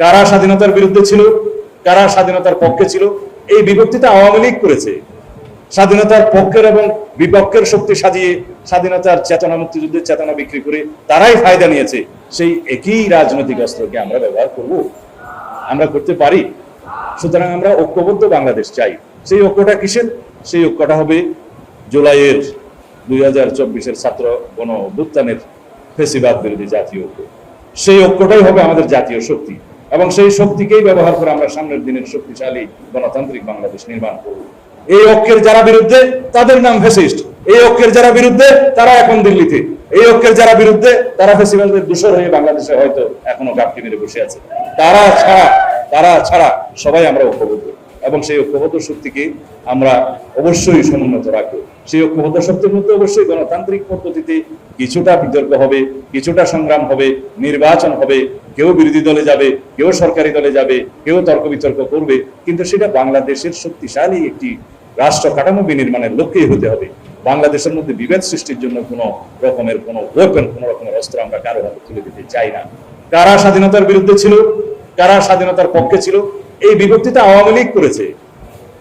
কারা স্বাধীনতার বিরুদ্ধে ছিল, কারা স্বাধীনতার পক্ষে ছিল, এই বিভক্তিটা আওয়ামী লীগ করেছে। স্বাধীনতার পক্ষের এবং বিপক্ষের শক্তি সাজিয়ে স্বাধীনতার চেতনা মুক্তিযুদ্ধের চেতনা বিক্রি করে তারাই ফায়দা নিয়েছে। সেই একই রাজনৈতিক অস্ত্রকে আমরা ব্যবহার করব, আমরা করতে পারি। সুতরাং আমরা ঐক্যবদ্ধ বাংলাদেশ চাই। সেই ঐক্যটা কিসের? সেই ঐক্যটা হবে জুলাইয়ের দুই হাজার চব্বিশের ছাত্র গণ অভ্যুত্থানের ফেসিবাদ বিরোধী জাতীয় ঐক্য। সেই ঐক্যটাই হবে আমাদের জাতীয় শক্তি। এবং সেই শক্তিকেই ব্যবহার করে আমরা সামনের দিনের শক্তিশালী গণতান্ত্রিক বাংলাদেশ নির্মাণ করব। এই ঐক্যের যারা বিরুদ্ধে, তাদের নাম ফেসিস্ট এই ঐক্যের যারা বিরুদ্ধে, তারা এখন দিল্লিতে। এই ঐক্যের যারা বিরুদ্ধে, তারা ফেসিবালদের দূষর হয়ে বাংলাদেশে হয়তো এখনও গাপটি মেরে বসে আছে। তারা ছাড়া তারা ছাড়া সবাই আমরা ঐক্যবদ্ধ। এবং সেই ঐক্যবদ্ধ শক্তিকে আমরা অবশ্যই সমুন্নত রাখব। সেই ঐক্যবদ্ধ শক্তির মধ্যে অবশ্যই গণতান্ত্রিক পদ্ধতিতে কিছুটা বিতর্ক হবে, কিছুটা সংগ্রাম হবে, নির্বাচন হবে, কেউ বিরোধী দলে যাবে, কেউ সরকারি দলে যাবে, কেউ তর্ক বিতর্ক করবে, কিন্তু সেটা বাংলাদেশের শক্তিশালী একটি রাষ্ট্র কাঠামো বিনির্মাণের লক্ষ্যেই হতে হবে। বাংলাদেশের মধ্যে বিভেদ সৃষ্টির জন্য কোনো রকমের কোনো ওয়েপন কোনো রকমের অস্ত্র আমরা কারও হাতে তুলে দিতে চাই না। কারা স্বাধীনতার বিরুদ্ধে ছিল? কারা স্বাধীনতার পক্ষে ছিল? এই বিভক্তিটা আওয়ামী লীগ করেছে।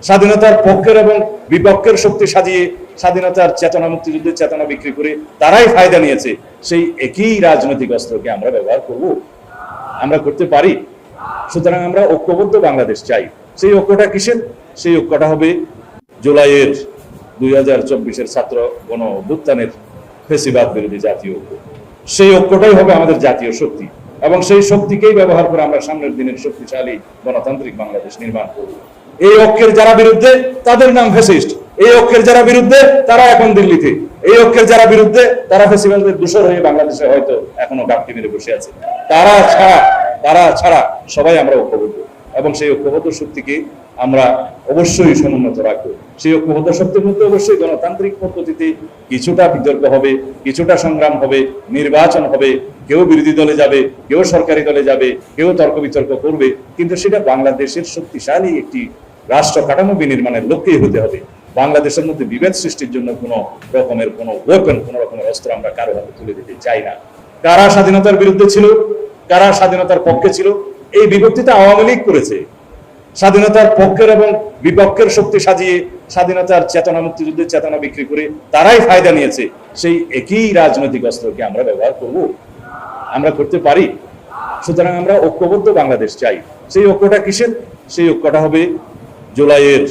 স্বাধীনতার পক্ষের এবং বিপক্ষের শক্তি সাজিয়ে স্বাধীনতার চেতনা মুক্তিযুদ্ধের চেতনা বিক্রি করে তারাই ফায়দা নিয়েছে, সেই একই রাজনৈতিক অস্ত্রকে আমরা ব্যবহার করব। আমরা করতে পারি। সুতরাং আমরা ঐক্যবদ্ধ বাংলাদেশ চাই। সেই ঐক্যটা কিসের? সেই ঐক্যটা হবে জুলাইয়ের দুই হাজার চব্বিশের ছাত্র গণ অভ্যুত্থানের ফেসিবাদ বিরোধী জাতীয় ঐক্য। সেই ঐক্যটাই হবে আমাদের জাতীয় শক্তি এবং সেই শক্তিকেই ব্যবহার করে আমরা সামনের দিনের শক্তিশালী গণতান্ত্রিক বাংলাদেশ নির্মাণ করব। এই ঐক্যের যারা বিরুদ্ধে, তাদের নাম ফেসিস্ট এই অক্ষের যারা বিরুদ্ধে, তারা এখন দিল্লিতে। এই অক্ষের যারা বিরুদ্ধে, তারা ফেসিবালদের দূষর হয়ে বাংলাদেশে হয়তো এখনও গাপটি মেরে বসে আছে। তারা ছাড়া তারা ছাড়া সবাই আমরা ঐক্যবদ্ধ। এবং সেই ঐক্যবদ্ধ শক্তিকে আমরা অবশ্যই সমুন্নত রাখব। সেই ঐক্যবদ্ধ শক্তির মধ্যে অবশ্যই গণতান্ত্রিক পদ্ধতিতে কিছুটা বিতর্ক হবে, কিছুটা সংগ্রাম হবে, নির্বাচন হবে। কেউ বিরোধী দলে যাবে, কেউ সরকারি দলে যাবে, কেউ তর্ক বিতর্ক করবে। কিন্তু সেটা বাংলাদেশের শক্তিশালী একটি রাষ্ট্র কাঠামো বিনির্মাণের লক্ষ্যেই হতে হবে। বাংলাদেশের মধ্যে বিভেদ সৃষ্টির জন্য কোনো রকমের কোনো ওয়েপন কোনো রকমের অস্ত্র আমরা কারও হাতে তুলে দিতে চাই না। কারা স্বাধীনতার বিরুদ্ধে ছিল? কারা স্বাধীনতার পক্ষে ছিল? এই বিভক্তিটা আওয়ামী লীগ করেছে। স্বাধীনতার পক্ষের এবং বিপক্ষের শক্তি সাজিয়ে স্বাধীনতার চেতনা মুক্তিযুদ্ধের চেতনা বিক্রি করে তারাই ফায়দা নিয়েছে। সেই একই রাজনৈতিক অস্ত্রকে আমরা ব্যবহার করব। আমরা করতে পারি। সুতরাং আমরা ঐক্যবদ্ধ বাংলাদেশ চাই। সেই ঐক্যটা কিসের? সেই ঐক্যটা হবে জুলাইয়ের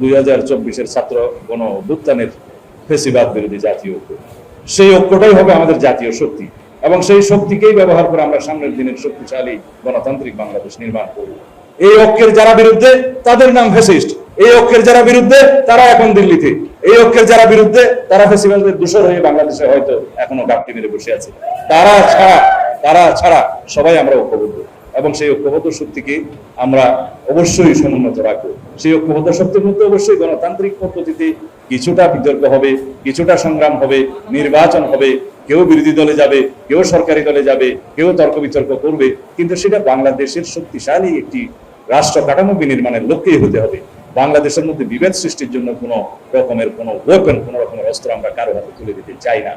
দুই হাজার চব্বিশের ছাত্র গণ অভ্যুত্থানের ফেসিবাদ বিরোধী জাতীয় ঐক্য। সেই ঐক্যটাই হবে আমাদের জাতীয় শক্তি এবং সেই শক্তিকেই ব্যবহার করে আমরা সামনের দিনের শক্তিশালী গণতান্ত্রিক বাংলাদেশ নির্মাণ করব। এই ঐক্যের যারা বিরুদ্ধে, তাদের নাম ফেসিস্ট এই ঐক্যের যারা বিরুদ্ধে, তারা এখন দিল্লিতে। এই ঐক্যের যারা বিরুদ্ধে, তারা ফেসিবালদের দূষর হয়ে বাংলাদেশে হয়তো এখনও গাপটি মেরে বসে আছে। তারা ছাড়া তারা ছাড়া সবাই আমরা ঐক্যবদ্ধ। এবং সেই ঐক্যবদ্ধ শক্তিকে আমরা অবশ্যই সমুন্নত রাখব। সেই ঐক্যবদ্ধ শক্তির মধ্যে অবশ্যই গণতান্ত্রিক পদ্ধতিতে কিছুটা বিতর্ক হবে, কিছুটা সংগ্রাম হবে, নির্বাচন হবে, কেউ বিরোধী দলে যাবে, কেউ সরকারি দলে যাবে, কেউ তর্ক বিতর্ক করবে, কিন্তু সেটা বাংলাদেশের শক্তিশালী একটি রাষ্ট্র কাঠামো বিনির্মাণের লক্ষ্যেই হতে হবে। বাংলাদেশের মধ্যে বিভেদ সৃষ্টির জন্য কোনো রকমের কোনো ওয়েপন কোনো রকমের অস্ত্র আমরা কারও হাতে তুলে দিতে চাই না।